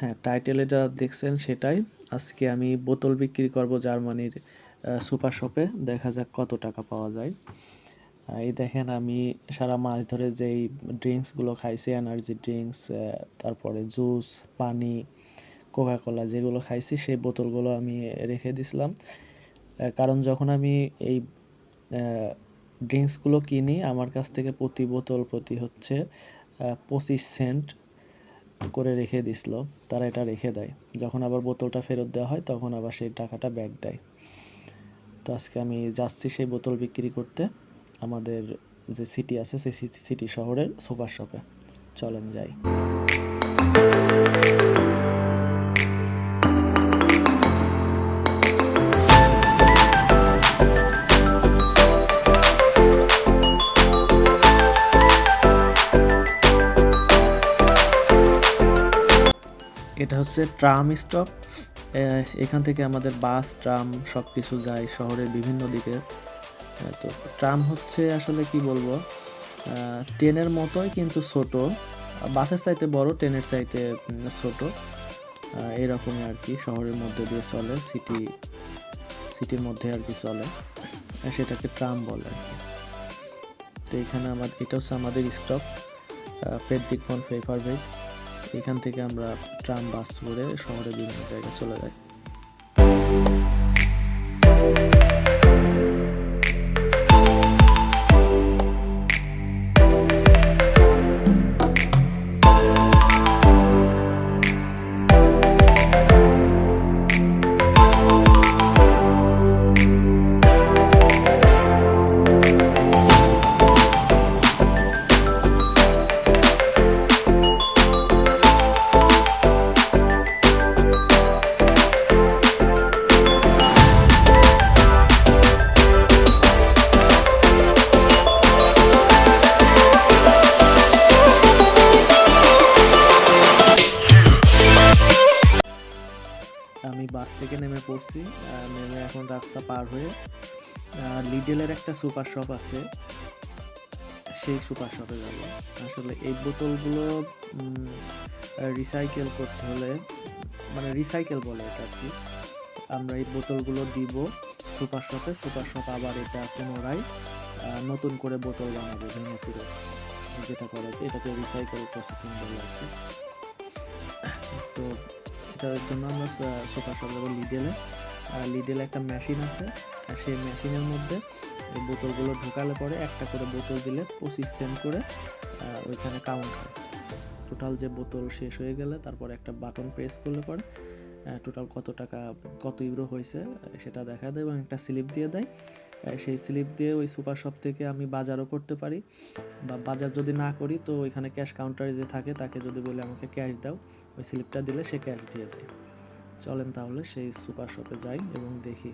হ্যাঁ টাইটেলে যা দেখছেন সেটাই। আজকে আমি বোতল বিক্রি করব জার্মানির সুপার শপে। দেখা যাক কত টাকা পাওয়া যায়। এই দেখেন আমি সারা মাস ধরে যেই ড্রিঙ্কসগুলো খাইছি এনার্জি ড্রিঙ্কস তারপরে জুস পানি কোকা কোলা যেগুলো খাইছি, সেই বোতলগুলো আমি রেখে দিছিলাম। কারণ যখন আমি এই ড্রিঙ্কসগুলো কিনি, আমার কাছ থেকে প্রতি বোতল প্রতি হচ্ছে পঁচিশ সেন্ট করে রেখে দিছিল তারা এটা রেখে দেয়। যখন আবার বোতলটা ফেরত দেওয়া হয়, তখন আবার সেই টাকাটা ব্যাক দেয়। তো আজকে আমি যাচ্ছি সেই বোতল বিক্রি করতে। আমাদের যে সিটি আছে, সেই সিটি শহরের সুপার শপে চলেন যাই। এটা হচ্ছে ট্রাম স্টপ। এখান থেকে আমাদের বাস, ট্রাম সব কিছু যায় শহরের বিভিন্ন দিকে। তো ট্রাম হচ্ছে আসলে কি বলব? ট্রেনের মতোই কিন্তু ছোট। বাসের চাইতে বড়, ট্রেনের চাইতে ছোট। এরকমই আর কি শহরের মধ্যে দিয়ে চলে, সিটি, সিটির মধ্যে আর কি চলে। সেটাকে ট্রাম বলে তো এখানে আমার, এটা হচ্ছে আমাদের স্টপ। ফেডরিক ফন ফেফারভেট এখান থেকে আমরা ট্রাম বাস করে শহরের বিভিন্ন জায়গায় চলে যাই। থেকে নেমে পড়ছি নেমে এখন রাস্তা পার হয়ে লিডেলের একটা সুপার শপ আছে। সেই সুপার শপে যাব। আসলে এই বোতলগুলো রিসাইকেল করতে হলে মানে রিসাইকেল বলে এটা আর কি, আমরা এই বোতলগুলো দিব সুপার শপে, সুপার শপ আবার এটা পুনরায় নতুন করে বোতল বানাবে ভেঙেছিল যেটা করে, এটাকে রিসাইকেল প্রসেসিং বলে আর কি। তো এটার জন্য আমরা সুপার শপ যাব লিডেলে আর লিডেলে একটা মেশিন আছে, আর সেই মেশিনের মধ্যে বোতলগুলো ঢোকালে পরে একটা করে বোতল দিলে পঁচিশ সেন্ট করে ওইখানে কাউন্ট হয় টোটাল যে বোতল শেষ হয়ে গেলে, তারপর একটা বাটন প্রেস করলে পরে টোটাল কত টাকা, কত ইউরো হয়েছে সেটা দেখা দেয় এবং একটা স্লিপ দিয়ে দেয়। সেই স্লিপ দিয়ে ওই সুপার শপ থেকে আমি বাজারও করতে পারি বা বাজার যদি না করি তো ওইখানে ক্যাশ কাউন্টারে যে থাকে তাকে যদি বলে আমাকে ক্যাশ দাও, ওই স্লিপটা দিলে সে ক্যাশ দিয়ে দেয়। চলেন তাহলে সেই সুপার শপে যাই এবং দেখি।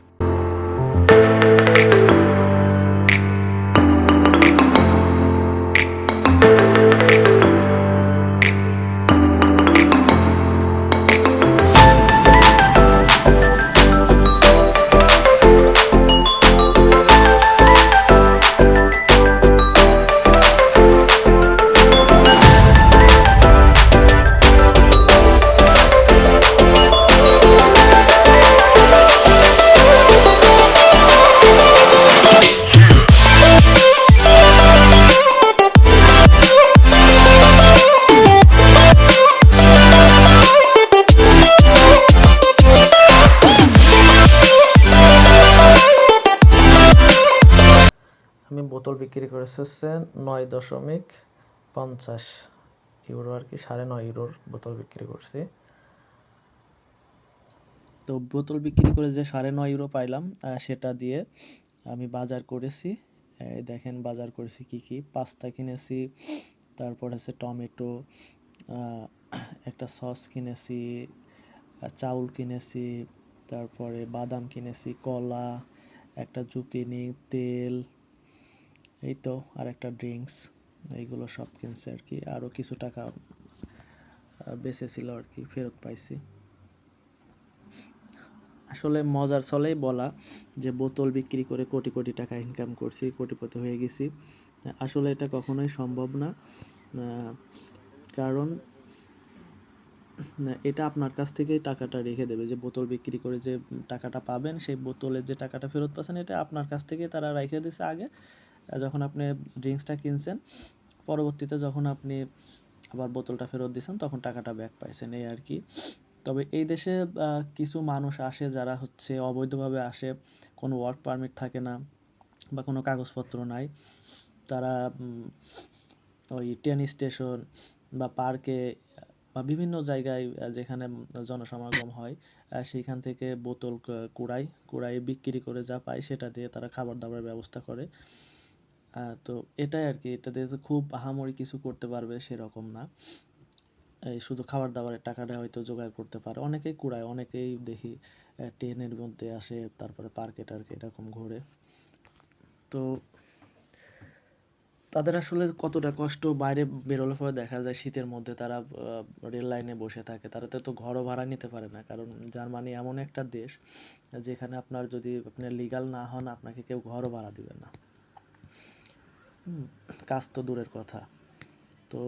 বিক্রি করেছে হচ্ছে নয় দশমিক পঞ্চাশ ইউরো আর কি, সাড়ে নয় ইউরোর বোতল বিক্রি করছি। তো বোতল বিক্রি করে যে সাড়ে নয় ইউরো পাইলাম সেটা দিয়ে আমি বাজার করেছি। দেখেন বাজার করেছি কি কি, পাস্তা কিনেছি, তারপর হচ্ছে টমেটো একটা সস কিনেছি চাউল কিনেছি, তারপরে বাদাম কিনেছি, কলা, একটা জুকিনি তেল এই তো আর একটা ড্রিঙ্কস এইগুলো সব কিনছে আর কি। আরও কিছু টাকা বেঁচে ছিল আর কি, ফেরত পাইছি। আসলে মজার ছলেই বলা যে বোতল বিক্রি করে কোটি কোটি টাকা ইনকাম করছি, কোটিপতি হয়ে গেছি। আসলে এটা কখনোই সম্ভব না কারণ এটা আপনার কাছ থেকেই টাকাটা রেখে দেবে। যে বোতল বিক্রি করে যে টাকাটা পাবেন, সেই বোতলের যে টাকাটা ফেরত পাচ্ছেন, এটা আপনার কাছ থেকে তারা রেখে দিছে আগে। যখন আপনি ড্রিঙ্কসটা কিনছেন, পরবর্তীতে যখন আপনি আবার বোতলটা ফেরত দিয়েছেন, তখন টাকাটা ব্যাক পাইছেন, এই আর কি। তবে এই দেশে কিছু মানুষ আসে যারা হচ্ছে অবৈধভাবে আসে, কোনো ওয়ার্ক পারমিট থাকে না বা কোনো কাগজপত্র নাই। তারা ওই ট্রেন স্টেশন বা পার্কে বা বিভিন্ন জায়গায় যেখানে জনসমাগম হয় সেইখান থেকে বোতল কুড়ায় কুড়াই বিক্রি করে যা পায়, সেটা দিয়ে তারা খাবার দাবারের ব্যবস্থা করে। তো এটাই আর কি, এটা দিয়ে খুব আহামরি কিছু করতে পারবে সেরকম না। এই শুধু খাবার দাবারের টাকাটা হয়তো জোগাড় করতে পারে। অনেকেই কুড়ায়, অনেকেই দেখি ট্রেনের মধ্যে আসে, তারপরে পার্কে টার্কে এরকম ঘোরে। তো তাদের আসলে কতটা কষ্ট বাইরে বেরোলে পরে দেখা যায় শীতের মধ্যে তারা রেল লাইনে বসে থাকে। তারা তো ঘরও ভাড়া নিতে পারে না। কারণ জার্মানি এমন একটা দেশ, যেখানে আপনার যদি আপনার লিগাল না হন, আপনাকে কেউ ঘরও ভাড়া দিবে না। কাজ তো দূরের কথা। তো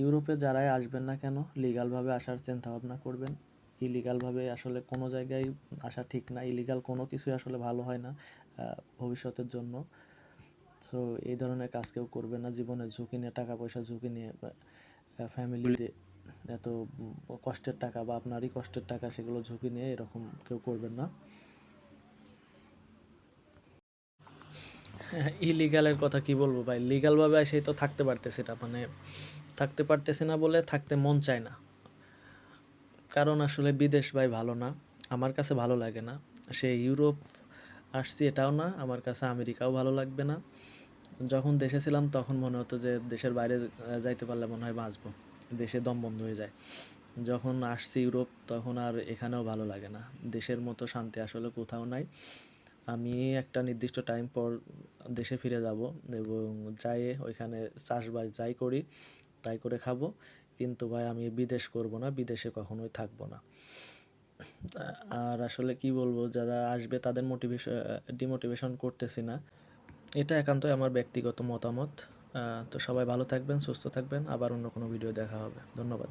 ইউরোপে যারাই আসবেন না কেন লিগালভাবে আসার চিন্তা ভাবনা করবেন। ইলিগালভাবে আসলে কোনো জায়গায় আসা ঠিক না। ইলিগাল কোনো কিছুই আসলে ভালো হয় না ভবিষ্যতের জন্য। সো এই ধরনের কাজ কেউ করবে না। জীবনে ঝুঁকি নিয়ে, টাকা পয়সা ঝুঁকি নিয়ে ফ্যামিলিতে এত কষ্টের টাকা বা আপনারই কষ্টের টাকা, সেগুলো ঝুঁকি নিয়ে এরকম কেউ করবেন না। ইলিগালের কথা কি বলব ভাই? লিগালভাবে সেই তো থাকতে পারতেছি না। মানে থাকতে পারতেছে না বলে থাকতে মন চায় না। কারণ আসলে বিদেশ ভাই ভালো না। আমার কাছে ভালো লাগে না। সে ইউরোপ আসছি এটাও না। আমার কাছে আমেরিকাও ভালো লাগবে না। যখন দেশে ছিলাম তখন মনে হতো যে দেশের বাইরে যাইতে পারলে মনে হয় বাঁচবো। দেশে দম বন্ধ হয়ে যায়। যখন আসছি ইউরোপ তখন আর এখানেও ভালো লাগে না। দেশের মতো শান্তি আসলে কোথাও নাই। আমি একটা নির্দিষ্ট টাইম পর দেশে ফিরে যাব এবং যাই ওইখানে চাষবাস যাই করি, তাই করে খাব। কিন্তু ভাই, আমি বিদেশ করব না, বিদেশে কখনোই থাকব না। আর আসলে কি বলব, যারা আসবে তাদের মোটিভেশন ডিমোটিভেশন করতেছি না। এটা একান্তই আমার ব্যক্তিগত মতামত। তো সবাই ভালো থাকবেন, সুস্থ থাকবেন। আবার অন্য কোনো ভিডিও দেখা হবে। ধন্যবাদ।